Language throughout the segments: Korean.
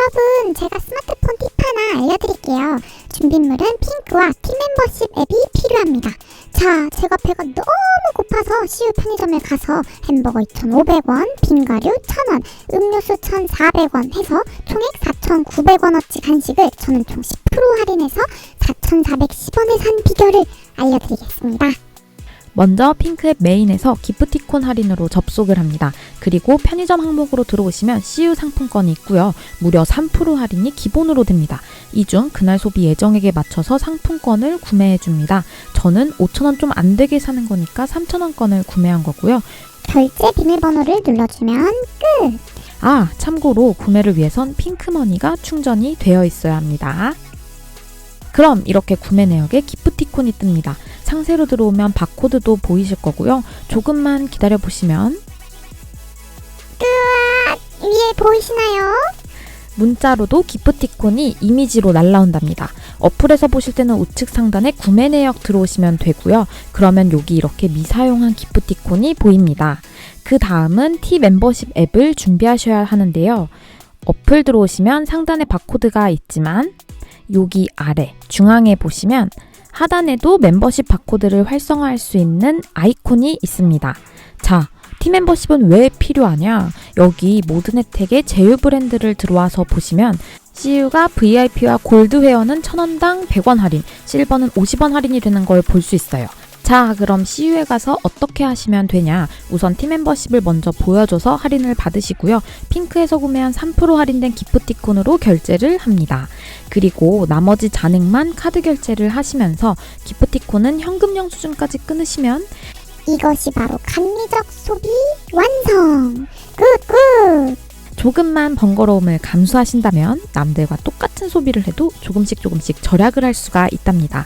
여러분, 제가 스마트폰 팁 하나 알려드릴게요. 준비물은 핑크와 팀 멤버십 앱이 필요합니다. 자, 제가 배가 너무 고파서 CU 편의점에 가서 햄버거 2,500원, 빙가류 1,000원, 음료수 1,400원 해서 총액 4,900원어치 간식을 저는 총 10% 할인해서 4,410원에 산 비결을 알려드리겠습니다. 먼저 핑크앱 메인에서 기프티콘 할인으로 접속을 합니다. 그리고 편의점 항목으로 들어오시면 CU 상품권이 있고요. 무려 3% 할인이 기본으로 됩니다. 이 중 그날 소비 예정액에 맞춰서 상품권을 구매해 줍니다. 저는 5,000원 좀 안 되게 사는 거니까 3,000원권을 구매한 거고요. 결제 비밀번호를 눌러주면 아, 참고로 구매를 위해선 핑크머니가 충전이 되어 있어야 합니다. 그럼 이렇게 구매 내역에 기프티콘이 뜹니다. 상세로 들어오면 바코드도 보이실 거고요. 조금만 기다려 보시면 위에 보이시나요? 문자로도 기프티콘이 이미지로 날라온답니다. 어플에서 보실 때는 우측 상단에 구매 내역 들어오시면 되고요. 그러면 여기 이렇게 미사용한 기프티콘이 보입니다. 그 다음은 T 멤버십 앱을 준비하셔야 하는데요. 어플 들어오시면 상단에 바코드가 있지만 여기 아래 중앙에 보시면 하단에도 멤버십 바코드를 활성화할 수 있는 아이콘이 있습니다. 자, T 멤버십은 왜 필요하냐? 여기 모든 혜택에 제휴 브랜드를 들어와서 보시면 CU가 VIP와 골드 회원은 1000원당 100원 할인, 실버는 50원 할인이 되는 걸 볼 수 있어요. 자, 그럼 CU에 가서 어떻게 하시면 되냐? 우선 T 멤버십을 먼저 보여줘서 할인을 받으시고요. 핑크에서 구매한 3% 할인된 기프티콘으로 결제를 합니다. 그리고 나머지 잔액만 카드 결제를 하시면서 기프티콘은 현금 영수증까지 끊으시면 이것이 바로 감리적 소비 완성! 굿굿! 조금만 번거로움을 감수하신다면 남들과 똑같은 소비를 해도 조금씩 조금씩 절약을 할 수가 있답니다.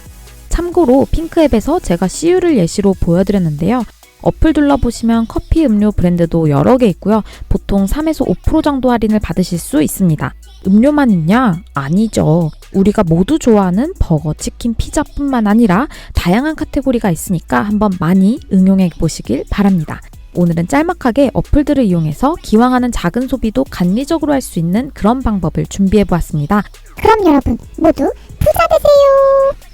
참고로 핑크앱에서 제가 CU를 예시로 보여드렸는데요. 어플 둘러보시면 커피 음료 브랜드도 여러 개 있고요. 보통 3에서 5% 정도 할인을 받으실 수 있습니다. 음료만 있냐? 아니죠. 우리가 모두 좋아하는 버거, 치킨, 피자뿐만 아니라 다양한 카테고리가 있으니까 한번 많이 응용해 보시길 바랍니다. 오늘은 짤막하게 어플들을 이용해서 기왕하는 작은 소비도 간리적으로 할 수 있는 그런 방법을 준비해 보았습니다. 그럼 여러분 모두 부자 되세요!